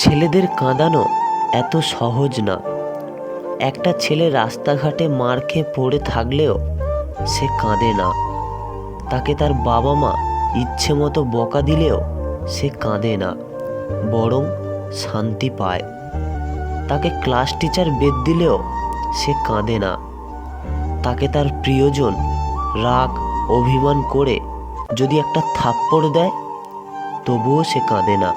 ছেলেদের কাঁদানো এত সহজ না। একটা ছেলে রাস্তাঘাটে মার খেয়ে পড়ে থাকলেও সে কাঁদে না। তাকে তার বাবা মা ইচ্ছে মতো বকা দিলেও সে কাঁদে না, বরং শান্তি পায়। তাকে ক্লাস টিচার বেদ দিলেও সে কাঁদে না। তাকে তার প্রিয়জন রাগ, অভিমান করে যদি একটা থাপ্পড় দেয়, তবুও সে কাঁদে না,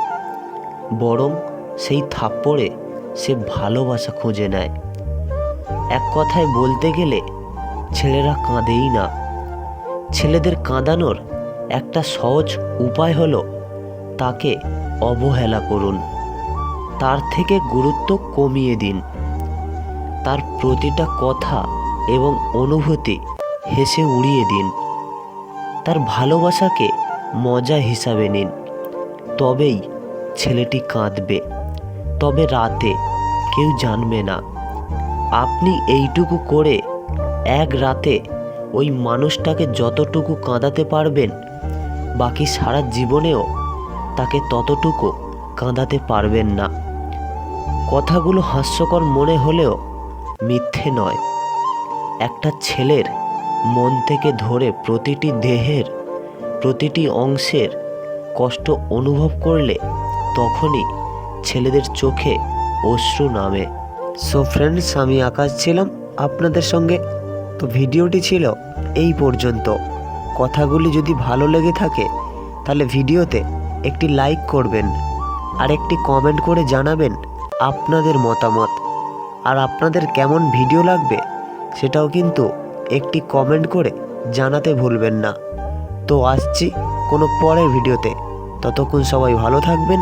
বরং সেই থাপ্পড়ে সে ভালোবাসা খুঁজে নেয়। এক কথায় বলতে গেলে ছেলেরা কাঁদেই না। ছেলেদের কাঁদানোর একটা সহজ উপায় হলো তাকে অবহেলা করুন। তার থেকে গুরুত্ব কমিয়ে দিন। তার প্রতিটা কথা এবং অনুভূতি হেসে উড়িয়ে দিন। তার ভালোবাসাকে মজা হিসাবে নিন। তবেই ছেলেটি কাঁদবে। তবে রাতে, কেউ জানবে না। আপনি এইটুকু করে এক রাতে ওই মানুষটাকে যতটুকু কাঁদাতে পারবেন, বাকি সারা জীবনেও তাকে ততটুকু কাঁদাতে পারবেন না। কথাগুলো হাস্যকর মনে হলেও মিথ্যে নয়। একটা ছেলের মন থেকে ধরে প্রতিটি দেহের, প্রতিটি অংশের কষ্ট অনুভব করলে তখনই ছেলেদের চোখে অশ্রু নামে। সো ফ্রেন্ডস আমি আকাশ ছিলাম আপনাদের সঙ্গে। তো ভিডিওটি ছিল এই পর্যন্ত। কথাগুলি যদি ভালো লেগে থাকে, তাহলে ভিডিওতে একটি লাইক করবেন আর একটি কমেন্ট করে জানাবেন আপনাদের মতামত। আর আপনাদের কেমন ভিডিও লাগবে, সেটাও কিন্তু একটি কমেন্ট করে জানাতে ভুলবেন না। তো আসছি কোনো পরের ভিডিওতে ততক্ষণ সবাই ভালো থাকবেন।